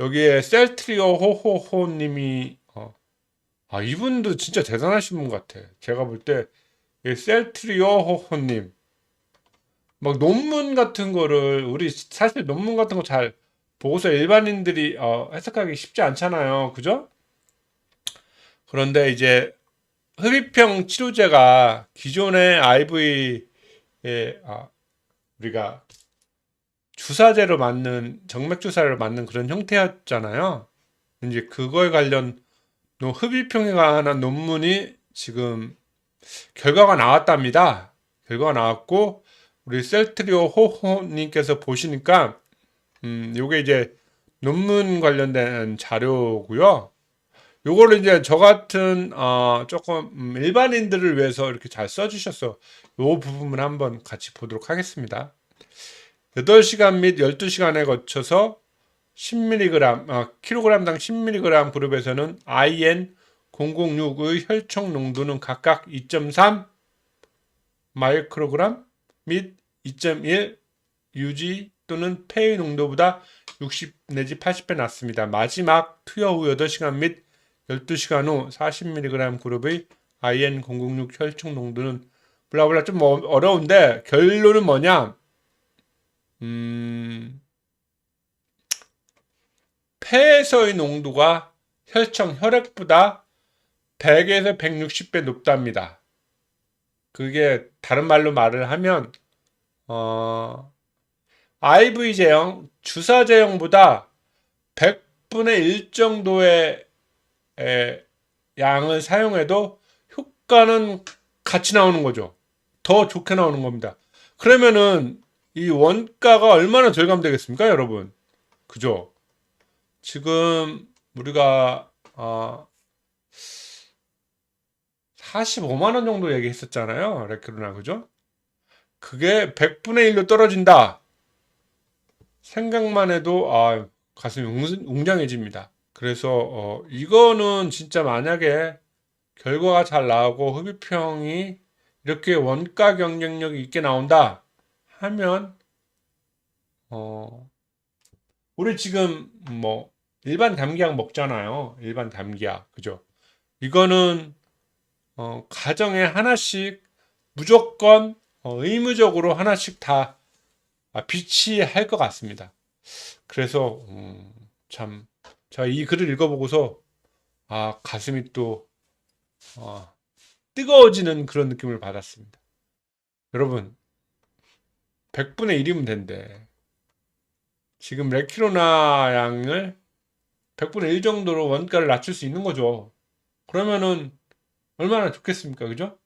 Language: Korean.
여기에 셀트리오 호호호님이 어, 아 이분도 진짜 대단하신 분 같아. 제가 볼 때 셀트리오 호호님 막 논문 같은 거를 우리 사실 논문 같은 거 잘 보고서 일반인들이 어, 해석하기 쉽지 않잖아요. 그죠? 그런데 이제 흡입형 치료제가 기존의 IV에 아, 우리가 주사제로 맞는 정맥 주사를 맞는 그런 형태였잖아요. 이제 그거에 관련 노- 흡입형에 관한 논문이 지금 결과가 나왔답니다. 결과가 나왔고 우리 셀트리오 호호님께서 보시니까 음, 요게 이제 논문 관련된 자료고요. 요거를 이제 저 같은 어, 조금 음, 일반인들을 위해서 이렇게 잘 써주셨어. 요 부분을 한번 같이 보도록 하겠습니다. 8시간 및 12시간에 거쳐서 10mg, 아, 킬로그램당 10mg 그룹에서는 IN 006의 혈청 농도는 각각 2.3 마이크로그램 및 2.1 유지 또는 폐의 농도보다 60 내지 80배 낮습니다. 마지막 투여 후 8시간 및 12시간 후 40mg 그룹의 IN006 혈청 농도는 블라블라 좀 어- 어려운데 결론은 뭐냐? 음, 폐에서의 농도가 혈청 혈액보다 100에서 160배 높답니다. 그게 다른 말로 말을 하면 어, IV 제형, 주사 제형보다 100분의 1 정도의 에, 양을 사용해도 효과는 같이 나오는 거죠. 더 좋게 나오는 겁니다. 그러면은 이 원가가 얼마나 절감되겠습니까, 여러분? 그죠? 지금 우리가 어, 45만 원 정도 얘기했었잖아요. 레크로나 그죠? 그게 100분의 1로 떨어진다. 생각만 해도 아, 가슴이 웅- 웅장해집니다. 그래서 어, 이거는 진짜 만약에 결과가 잘 나오고 흡입형이 이렇게 원가 경쟁력이 있게 나온다 하면 어, 우리 지금 뭐 일반 감기약 먹잖아요. 일반 감기약 그죠? 이거는 어, 가정에 하나씩 무조건 어, 의무적으로 하나씩 다 아, 비치할 것 같습니다. 그래서 음, 참 제가 이 글을 읽어보고서 아 가슴이 또 어, 뜨거워지는 그런 느낌을 받았습니다. 여러분 100분의 1이면 된대. 지금 레키로나 양을 100분의 1 정도로 원가를 낮출 수 있는 거죠. 그러면은 얼마나 좋겠습니까? 그죠?